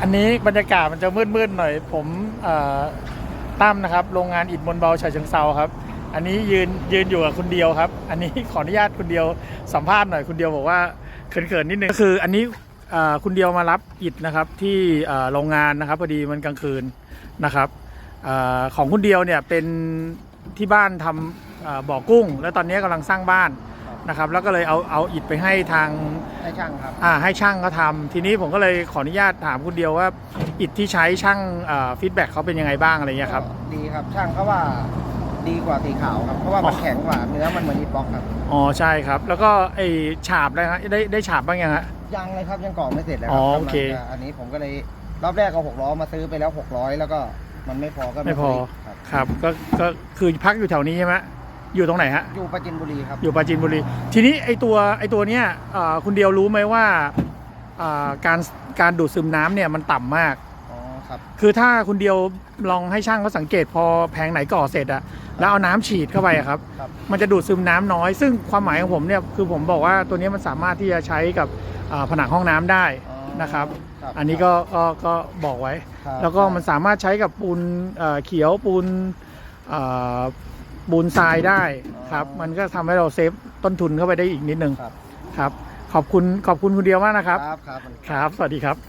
อันนี้บรรยากาศมันจะมืดๆหน่อย ผมตั้มนะครับ โรงงานอิฐมวลเบาฉะเชิงเซาครับ อันนี้ยืนยืนอยู่กับคุณเดียวครับ อันนี้ขออนุญาตคุณเดียวสัมภาษณ์หน่อยคุณเดียวบอกว่าเขินๆนิดนึงก็คือ อันนี้คุณเดียวมารับอิฐนะครับที่โรงงานนะครับพอดีมันกลางคืนนะครับอของคุณเดียวเนี่ยเป็นที่บ้านทำเอ่อบ่อกุ้ง แล้วตอนนี้กำลังสร้างบ้าน นะครับแล้วก็เลยเอาเอาอิฐไปให้ทางให้ช่างครับอ่าให้ช่างเขาทำทีนี้ผมก็เลยขออนุญาตถามคุณเดียวว่าอิฐที่ใช้ช่างฟีดแบ็กเขาเป็นยังไงบ้างอะไรเงี้ยครับดีครับช่างเขาว่าดีกว่าสีขาวครับเพราะว่ามันอ๋อแข็งกว่าเนื้อมันเหมือนอีบ็อกครับอ๋อใช่ครับ แล้วก็ไอฉาบได้ฮะได้ได้ฉาบบ้างยังฮะยังเลยครับยังก่อไม่เสร็จเลยคอ๋รัอโอเคกำลังจะอันนี้ผมก็เลยรอบแรกเอาหกล้อมาซื้อไปแล้วหกร้อยแล้วก็มันไม่พอก็ไม่พอซื้กครับครับก็ก็คือพักอยู่แถวนี้ใช่ไหม อยู่ตรงไหนฮะ อยู่ประจินบุรีครับอยู่ปราจีนบุรี ทีนี้ไอตัวไอตัวเนี้ยอ่าคุณเดียวรู้ไหมว่าอ่าการการดูดซึมน้ำเนี่ยมันต่ำมาก อ๋อครับคือถ้าคุณเดียวลองให้ช่างเขาสังเกตพอแผงไหนก่อเสร็จอะแล้วเอาน้ำฉีดเข้าไปอะครับ ครับมันจะดูดซึมน้ำน้อย ซึ่งความหมายของผมเนี่ยคือผมบอกว่าตัวนี้มันสามารถที่จะใช้กับอ่าผนังห้องน้ำได้อ๋อนะครับ ครับอันนี้ก็ก็ก็บอกไว้ ครับแล้วก็มันสามารถใช้กับปูนเอ่อเขียวปูนเอ่อ ปูนทรายได้ครับ มันก็ทำให้เราเซฟต้นทุนเข้าไปได้อีกนิดนึงครับ ครับ ขอบคุณขอบคุณคุณเดียวมากนะครับ ครับ ครับครับสวัสดีครับ